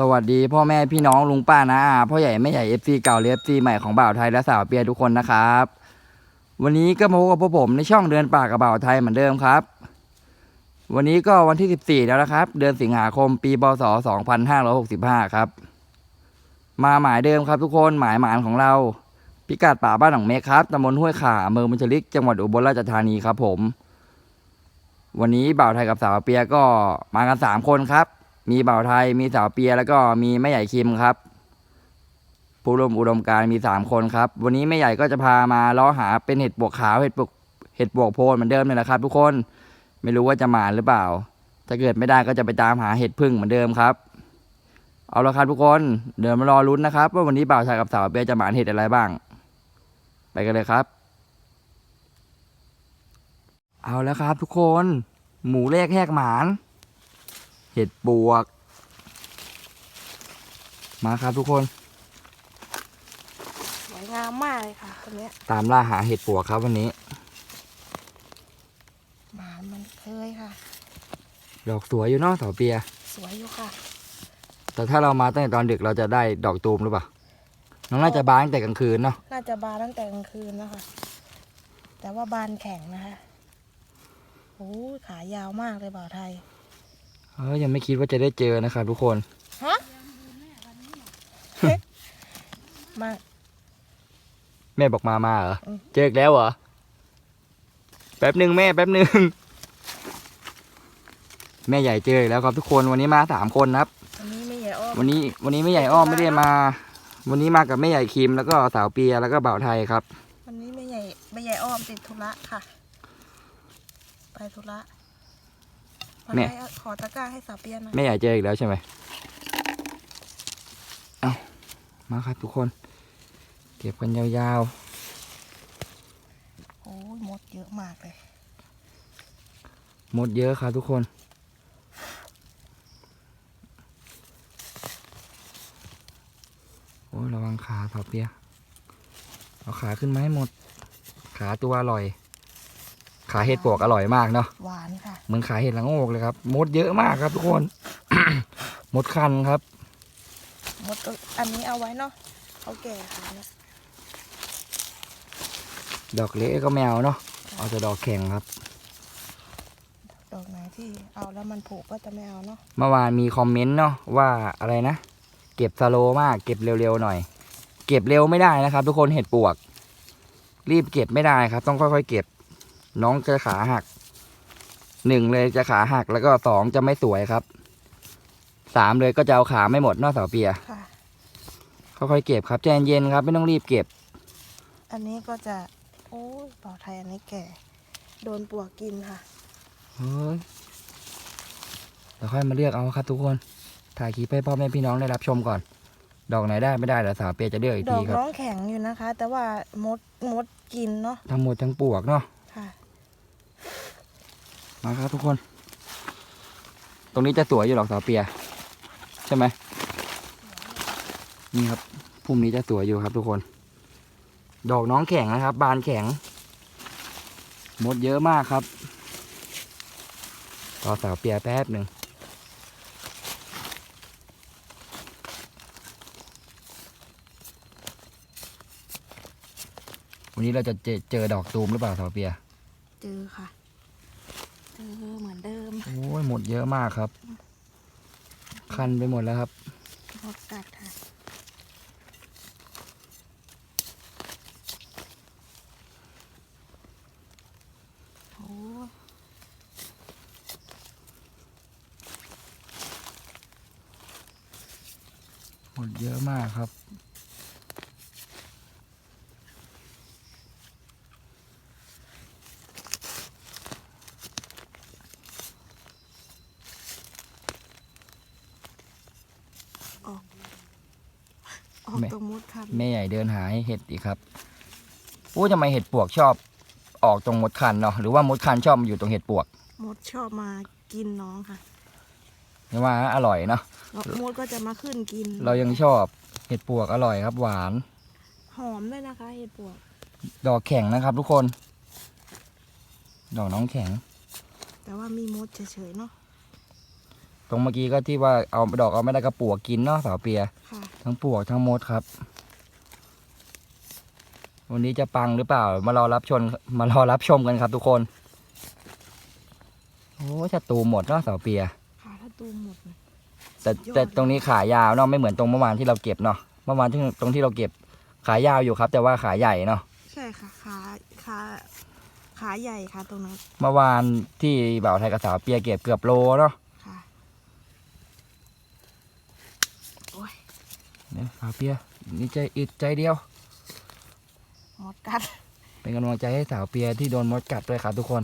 สวัสดีพ่อแม่พี่น้องลุงป้านะอาพ่อใหญ่แม่ใหญ่เอฟซีเก่าเอฟซีใหม่ของบ่าวไทยและสาวเปียทุกคนนะครับ วันนี้ก็มาพบกับพวกผมในช่องเดือนป่ากกับบ่าวไทยเหมือนเดิมครับ วันนี้ก็วันที่ 14 แล้วนะครับ เดือนสิงหาคมปีพศ2565 ครับ มาหมายเดิมครับทุกคนหมายหมานของเรา พิกัดป่าบ้านหนองเมฆครับตำบลห้วยขาอำเภอมุญชลิกจังหวัดอุบลราชธานีครับผม วันนี้บ่าวไทยกับสาวเปียก็มากันสามคนครับ มีเบ่าไทย มีสาวเปีย แล้วก็มีแม่ใหญ่คิมครับ ผู้ร่วมอุดมการมีสามคนครับ วันนี้แม่ใหญ่ก็จะพามาล้อหาเป็นเห็ดปวกขาว เห็ดปวกเห็ดปวกโพนเหมือนเดิมเนี่ยแหละครับ ทุกคน ไม่รู้ว่าจะมาหรือเปล่า ถ้าเกิดไม่ได้ก็จะไปตามหาเห็ดพึ่งเหมือนเดิมครับ เอาละครับทุกคน เดินมารอลุ้นนะครับ ว่าวันนี้บ่าวชายกับสาวเปียจะหมานเห็ดอะไรบ้าง ไปกันเลยครับ เอาแล้วครับ ทุกคน หมูเลขแหกหมาน เห็ดปวก มาครับทุกคนสวยงามมากเลยค่ะคนเนี้ยตามล่าหาเห็ดปวกครับวันนี้ หมามันเคยค่ะ ดอกสวยอยู่เนอกเสาเปีย สวยอยู่ค่ะ แต่ถ้าเรามาตั้งแต่ตอนดึกเราจะได้ดอกตูมหรือเปล่า น้องน่าจะบานตั้งแต่กลางคืนเนาะ น่าจะบานตั้งแต่กลางคืนแล้วค่ะ แต่ว่าบานแข็งนะคะโอ้ยขายาวมากเลยบ่าวไทย เออยังไม่คิดว่าจะได้เจอนะครับทุกคนฮะมา แม่บอกมามาเหรออืม เจออีกแล้วเหรอแป๊บหนึ่งแม่แป๊บหนึ่งแม่ใหญ่เจออีกแล้วครับทุกคนวันนี้มาสามคนนะครับ วันนี้ไม่ใหญ่อ้อมวันนี้วันนี้แม่ใหญ่อ้อมไม่ได้มา วันนี้มากับแม่ใหญ่คิมแล้วก็สาวเปียแล้วก็บ่าวไทยครับ วันนี้ไม่ใหญ่ไม่ใหญ่อ้อมติดธุระค่ะ ไปธุระมา แม่ให้ขอตะกร้าให้สาวเปียหน่อยแม่ใหญ่เจออีกแล้วใช่ไหมเอามาครับทุกคน เก็บกันยาวโอ้ยมดเยอะมากเลย ๆ หมดเยอะครับทุกคน โอ้ยระวังขาสาวเปียเอาขาขึ้นมาให้หมด ขาตัวอร่อย ขาเห็ดปวกอร่อยมากเนาะหวานค่ะเหมือนขาเห็ดละโงกเลยครับ มดเยอะมากครับทุกคน มดคันครับ มดตัวอันนี้เอาไว้เนาะเขาแก่ค่ะเนี่ยดอกเล็กก็แมวเนาะเอาแต่ดอกแข็งครับ ดอกไหนที่เอาแล้วมันผุก็จะไม่เอาเนาะเมื่อวานมีคอมเมนต์เนาะว่าอะไรนะ เก็บสโลว์มากเก็บเร็วๆหน่อย เก็บเร็วไม่ได้นะครับ ทุกคนเห็ดปวก รีบเก็บไม่ได้ครับ ต้องค่อยๆเก็บ น้องจะขาหักหนึ่งเลยจะขาหักแล้วก็สองจะไม่สวยครับสามเลยก็จะเอาขาไม่หมดเนอกเสาเปียค่ะ ค่อยๆเก็บครับใจเย็นๆครับ ไม่ต้องรีบเก็บ อันนี้ก็จะ โอ้ยเป่าไทยอันนี้แก่ โดนปลวกกินค่ะเฮ้ยเดี๋ยวค่อยมาเลือกเอาครับทุกคน ถ่ายคลิปให้พ่อแม่พี่น้องได้รับชมก่อน ดอกไหนได้ไม่ได้เดี๋ยวสาวเปียจะเลือกอีกดอทีกครับ น้องแข็งอยู่นะคะ แต่ว่ามดมดกินเนาะ ทั้งหมดทั้งปวกเนาะค่ะ มาครับทุกคน ตรงนี้จะสวยอยู่หรอกสาวเปีย ใช่ไหมนี่ครับพุ่มนี้จะสวยอยู่ครับทุกคน ดอกน้องแข็งนะครับ บานแข็งหมดเยอะมากครับรอสาวเปียแป๊บหนึ่งวันนี้เราจะเจเจอดอกตูมหรือเปล่าสาวเปีย เจอค่ะ เจอเหมือนเดิมโอ้ยหมดเยอะมากครับ คันไปหมดแล้วครับมดกัดค่ะโอ้หมดเยอะมากครับ ออก แม่ตรงมดค่ะแม่ใหญ่เดินหาให้เห็ดอีกครับโอ้ยทำไมเห็ดปวกชอบ ออกตรงมดคันเนาะหรือว่ามดคันชอบมาอยู่ตรงเห็ดปวก มดชอบมากินน้องค่ะนี่ว่าอร่อยเนาะแล้วมดก็จะมาขึ้นกิน เรายังชอบเห็ดปวกอร่อยครับ หวาน หอมด้วยนะคะเห็ดปวก ดอกแข็งนะครับ ทุกคน ดอกน้องแข็ง แต่ว่ามีมดเฉยๆเนาะตรงเมื่อกี้ก็ที่ว่าเอาดอกเอาไม่ได้ก็ปลวกกินเนาะสาวเปียค่ะ ทั้งปลวกทั้งมดครับ วันนี้จะปังหรือเปล่า มารอรับชมมารอรับชมกันครับทุกคน โอ้จะตูมหมดเนาะสาวเปียขาถ้าตูมหมดเลยแต่สุดยอดแต่ตรงนี้ขายาวเนาะไม่เหมือนตรงเมื่อวานที่เราเก็บเนาะเมื่อวานที่ตรงที่เราเก็บขายาวอยู่ครับ แต่ว่าขาใหญ่เนาะใช่ค่ะขาขาขาใหญ่ค่ะตรงนั้น เมื่อวานที่บ่าวไทยกับสาวเปียเก็บเกือบโลเนาะ ค่ะโอ้ย เนี่ยสาวเปียนี่ใจอึดใจเดียวหมดกัด เป็นกำลังใจให้สาวเปียที่โดนมดกัดด้วยครับทุกคน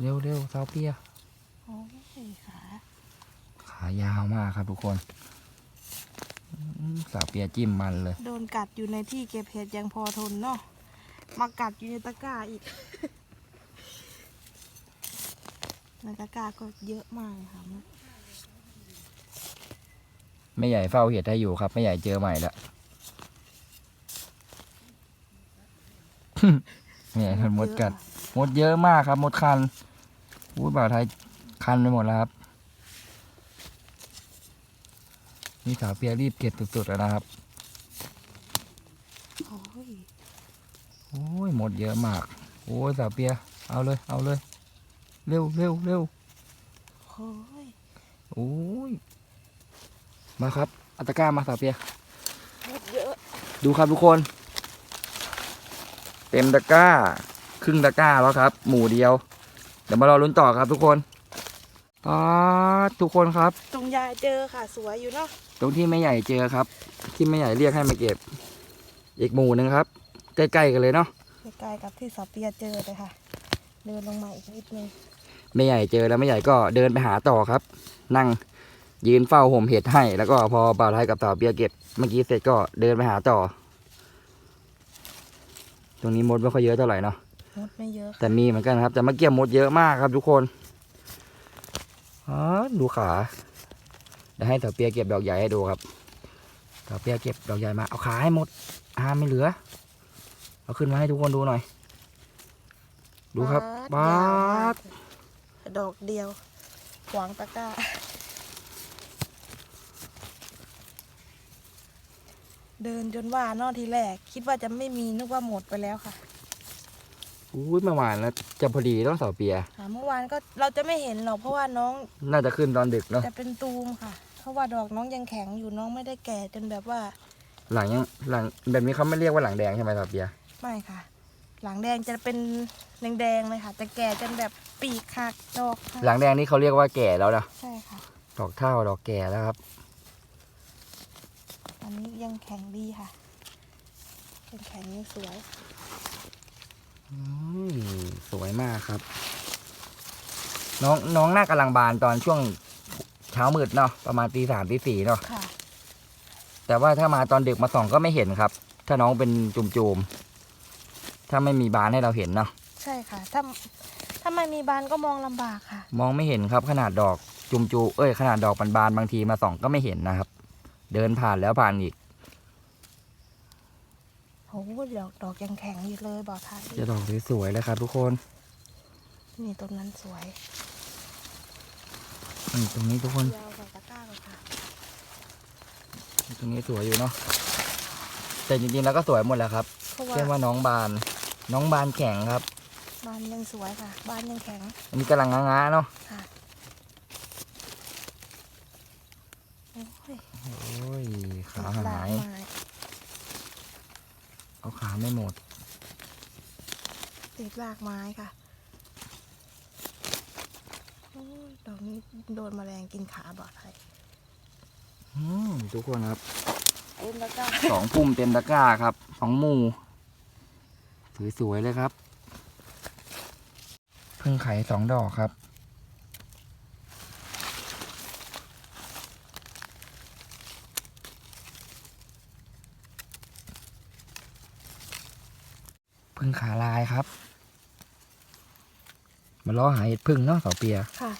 เร็วเร็วสาวเปียโอ้ยขา ขายาวมากครับทุกคนอืมสาวเปียจิ้มมันเลย โดนกัดอยู่ในที่เก็บเห็ดยังพอทนเนาะ มากัดอยู่ในตะกร้าอีก ในตะกร้าก็เยอะมากเลยค่ะ ไม่ใหญ่เฝ้าเห็ดให้อยู่ครับ ไม่ใหญ่เจอใหม่ละไม่ใหญ่โดนมดกัดมดเยอะมากครับมดคันพูดบ่าวไทยคันไปหมดแล้วครับนี่สาวเปียรีบเก็บสุดๆแล้วนะครับโอ้ยโอ้ยหมดเยอะมาก โอ้ยสาวเปีย เอาเลย เอาเลย เร็วเร็วเร็วโอ้ยโอ้ย มาครับอัตะกร้ามาสาวเปียหมดเยอะดูครับทุกคน เต็มตะกร้า ครึ่งตะกร้าแล้วครับ หมู่เดียว เดี๋ยวมารอลุ้นต่อครับทุกคนป๊าดทุกคนครับ ตรงยายเจอค่ะ สวยอยู่เนาะตรงที่แม่ใหญ่เจอครับ ที่แม่ใหญ่เรียกให้มาเก็บ อีกหมู่หนึ่งครับ ใกล้ๆกันเลยเนาะใกล้ๆกับที่สาเปียเจอเลยค่ะ เดินลงมาอีกนิดนึงแม่ใหญ่เจอแล้วแม่ใหญ่ก็เดินไปหาต่อครับ นั่ง ยืนเฝ้าห่มเห็ดให้ แล้วก็พอบ่าวไทยกับสาวเบียร์เก็บเมื่อกี้เสร็จก็เดินไปหาต่อ ตรงนี้มดไม่ค่อยเยอะเท่าไหร่เนาะมดไม่เยอะแต่มีเหมือนกันครับแต่เมื่อกี้มดเยอะมากครับทุกคนอ๋อดูขาเดี๋ยวให้สาวเปียเก็บดอกใหญ่ให้ดูครับสาวเปียเก็บดอกใหญ่มาเอาขาให้หมดอาไม่เหลือ เอาขึ้นมาให้ทุกคนดูหน่อย ดูครับบาบาดดดอกเดียวขวางตะกร้า เดินจนว่าเนอกทีแรก คิดว่าจะไม่มีนึกว่าหมดไปแล้วค่ะอุ้ยเมื่อวานแล้วจะพอดีต้องสาวเปียค่ะเมื่อวานก็เราจะไม่เห็นหรอกเพราะว่าน้องน่าจะขึ้นตอนดึกเนาะจะเป็นตูมค่ะ เพราะว่าดอกน้องยังแข็งอยู่น้องไม่ได้แก่จนแบบว่า หลังยังหลังแบบนี้เขาไม่เรียกว่าหลังแดงใช่ไหมสาวเปียไม่ค่ะ หลังแดงจะเป็นแดงๆเลยค่ะจะแก่จนแบบปีกหักดอกหักหลังแดงนี่เขาเรียกว่าแก่แล้วนะใช่ค่ะ ดอกเท่าดอกแก่แล้วครับ อันนี้ยังแข็งดีค่ะยังแข็งยังสวยอืมสวยมากครับ น้องน้องน่ากำลังบานตอนช่วงเช้ามืดเนาะประมาณตีสามตีสี่เนาะค่ะ แต่ว่าถ้ามาตอนดึกมาส่องก็ไม่เห็นครับ ถ้าน้องเป็นจุ่มๆถ้าไม่มีบานให้เราเห็นเนาะใช่ค่ะ ถ้าถ้าไม่มีบานก็มองลำบากค่ะ มองไม่เห็นครับ ขนาดดอกจุ่มจูเอ้ยขนาดดอกบานๆบางทีมาส่องก็ไม่เห็นนะครับ เดินผ่านแล้วผ่านอีกโอ้โหดอกดอกยังแข็งอยู่เลยบอกทางจะดอกสวยๆเลยครับทุกคน นี่ต้นนั้นสวยอืมตรงนี้ทุกคนยาวกว่าตะกร้าเลยค่ะตรงนี้สวยอยู่เนาะแต่จริงๆแล้วก็สวยหมดแล้วครับเพราะว่าแค่ว่าน้องบาน น้องบานแข็งครับ บานยังสวยค่ะ บานยังแข็ง อันนี้กำลังง้าๆเนาะ ค่ะโอ้ย โอ้ยขา ติด หาย ไม้ เอาขา ไม่หมด ติดรากไม้ค่ะโอ้ยดอกนี้โดนแมลงกินขาบอดไทยอืมทุกคนครับเอ็นแล้วก็สองปุ่มเต็มตะกร้าครับสองหมู่สวยๆเลยครับ เพิ่งไข่สองดอกครับาลายครับ มาล้อหาเห็ดพึ่งเนาะเสาเปียค่ะ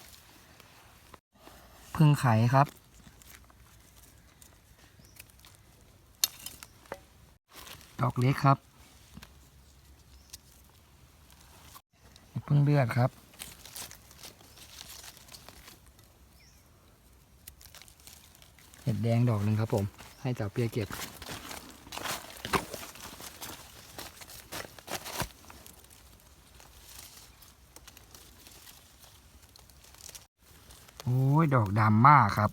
พึ่งไข่ครับ ดอกเล็กครับพึ่งเลือดครับเห็ดแดงดอกหนึ่งครับผม ให้เต่าเปียเก็บ ดอกดำมากครับ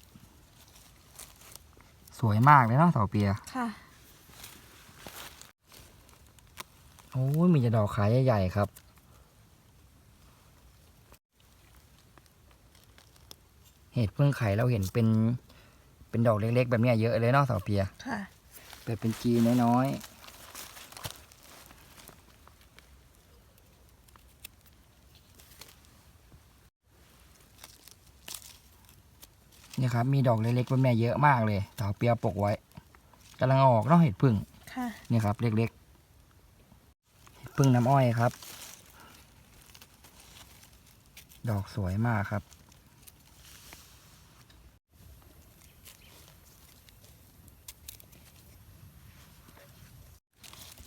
สวยมากเลยเนาะสาวเปีย ค่ะโอ้ยมีแต่ดอกขายใหญ่ๆครับ เห็ดเพิ่งไข่เราเห็นเป็นเป็นดอกเล็กๆ แบบเนี้ยเยอะเลยเนาะสาวเปีย ค่ะ แบบเป็นจีน้อยๆ นี่ครับ มีดอกเล็กๆแบบเนี้ยเยอะมากเลยสาวเปียปกไว้กำลังออกเนาะเห็ดพึ่งค่ะนี่ครับ เล็กๆเห็ดพึ่งน้ำอ้อยครับ ดอกสวยมากครับ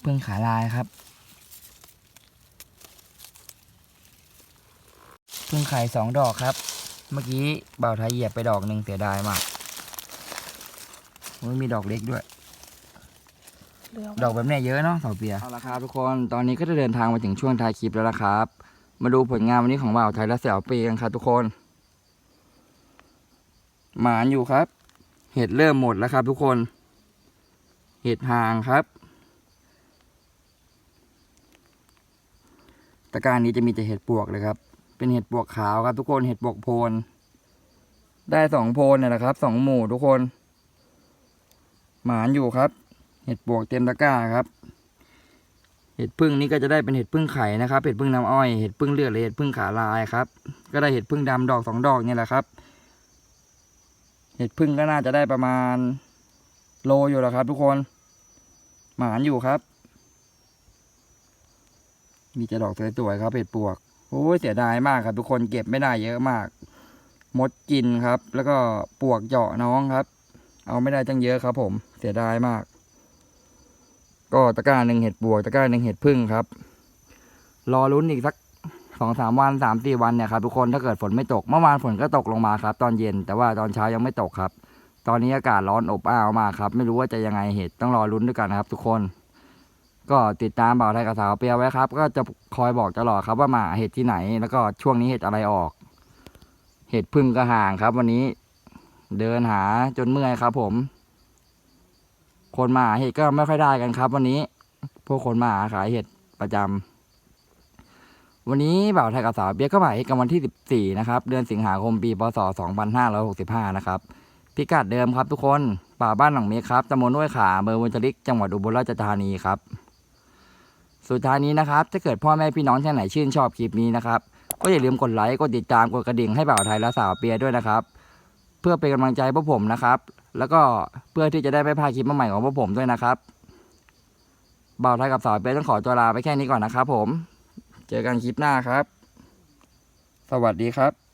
พึ่งขาลายครับพึ่งไข่สองดอกครับ เมื่อกี้บ่าวไทยเหยียบไปดอกหนึ่งเสียดายมากโอ้ยมีดอกเล็กด้วยเหลือดอกแบบเนี้ยเยอะเนาะเสาเปียเอาละครับทุกคนตอนนี้ก็จะเดินทางมาถึงช่วงท้ายคลิปแล้วนะครับ มาดูผลงานวันนี้ของบ่าวไทยและเสาเปียกันครับทุกคน หมานอยู่ครับ เห็ดเริ่มหมดแล้วครับ ทุกคน เห็ดห่างครับตะกร้ารนี้จะมีแต่เห็ดปวกเลยครับ เป็นเห็ดปวกขาวครับทุกคนเห็ดปวกโพน ได้สองโพนเนี่ยแหละครับสองหมู่ทุกคน หมานอยู่ครับ เห็ดปวกเต็มตะกร้าครับ เห็ดพึ่งนี่ก็จะได้เป็นเห็ดพึ่งไข่นะครับ เห็ดพึ่งน้ำอ้อยเห็ดพึ่งเลือดหรือเห็ดพึ่งขาลายครับ ก็ได้เห็ดพึ่งดำดอกสองดอกเนี่ยแหละครับ เห็ดพึ่งก็น่าจะได้ประมาณโลอยู่แล้วครับ ทุกคน หมานอยู่ครับ มีจะดอกสวยๆครับเห็ดปวก โอ้ยเสียดายมากครับ ทุกคนเก็บไม่ได้เยอะมาก มดกินครับ แล้วก็ปวกเจาะน้องครับ เอาไม่ได้จังเยอะครับ ผมเสียดายมาก ก็ตะกร้าหนึ่งเห็ดบวกตะกร้าหนึ่งเห็ดพึ่งครับ รอลุ้นอีกสักสองสามวันสามสี่วันเนี่ยครับทุกคนถ้าเกิดฝนไม่ตกเมื่อวานฝนก็ตกลงมาครับ ตอนเย็นแต่ว่าตอนเช้ายังไม่ตกครับ ตอนนี้อากาศร้อนอบอ้าวมากครับ ไม่รู้ว่าจะยังไงเห็ดต้องรอลุ้นด้วยกันนะครับ ทุกคน ก็ติดตามบ่าวไทยกับสาวเปียไว้ครับ ก็จะคอยบอกตลอดครับว่ามาเห็ดที่ไหน แล้วก็ช่วงนี้เห็ดอะไรออก เห็ดพึ่งก็ห่างครับ วันนี้เดินหาจนเมื่อยครับ ผม คนมาหาเห็ดก็ไม่ค่อยได้กันครับ วันนี้ พวกคนมาหาขายเห็ดประจำวันนี้บ่าวไทยกับสาวเบียก็มาเห็ดกันวันที่ 14 นะครับ เดือนสิงหาคมปีพศ 2565 นะครับพิกัดเดิมครับทุกคนป่าบ้านหลังเมฆครับตำบลห้วยขาอำเภอบุญทลิก จังหวัดอุบลราชธานีครับ สุดท้ายนี้นะครับ ถ้าเกิดพ่อแม่พี่น้องท่านไหนชื่นชอบคลิปนี้นะครับ ก็อย่าลืมกดไลค์ กดติดตาม กดกระดิ่งให้บ่าวไทยและสาวเปียด้วยนะครับ เพื่อเป็นกำลังใจพวกผมนะครับ แล้วก็เพื่อที่จะได้ไม่พลาดคลิปใหม่ของพวกผมด้วยนะครับ บ่าวไทยกับสาวเปียต้องขอตัวลาไปแค่นี้ก่อนนะครับ ผม เจอกันคลิปหน้าครับ สวัสดีครับ